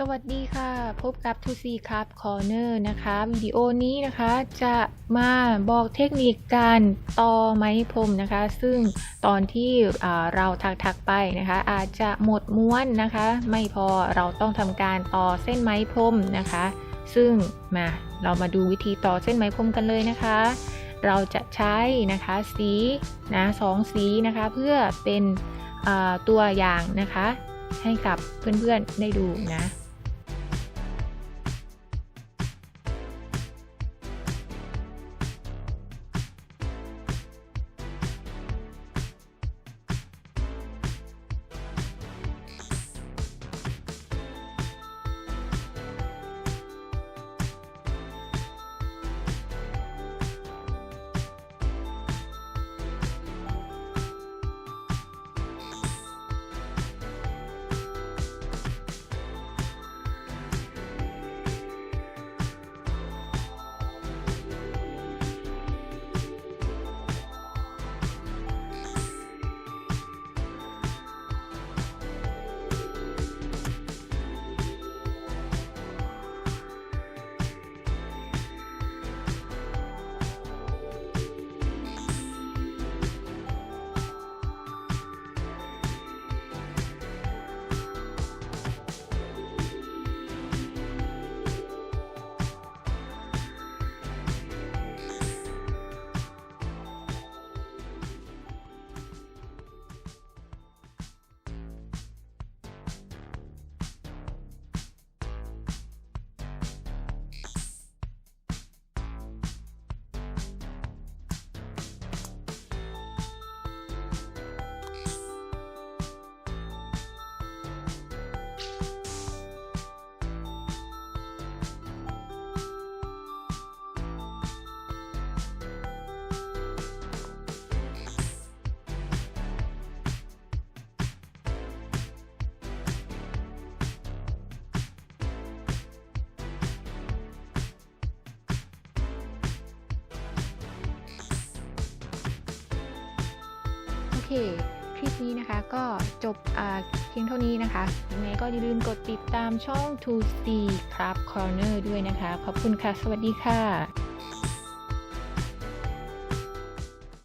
สวัสดีค่ะ พบกับ 2C ครับ Corner นะคะ วิดีโอนี้นะคะจะมาบอกเทคนิคการต่อไม้พรมนะคะ ซึ่งตอนที่อ่าเราถักๆไปนะคะ อาจจะหมดม้วนนะคะ ไม่พอเราต้องทำการต่อเส้นไม้พรมนะคะ ซึ่งมาเรามาดูวิธีต่อเส้นไม้พรมกันเลยนะคะ เราจะใช้นะคะสีนะสองสีนะคะเพื่อเป็นตัวอย่างนะคะให้กับเพื่อนๆได้ดูนะ เค คลิปนี้นะคะก็จบเพียงเท่านี้นะคะยังไงก็อย่าลืมกดติดตามช่อง 2C Club Corner ด้วยนะคะ ขอบคุณค่ะ สวัสดีค่ะ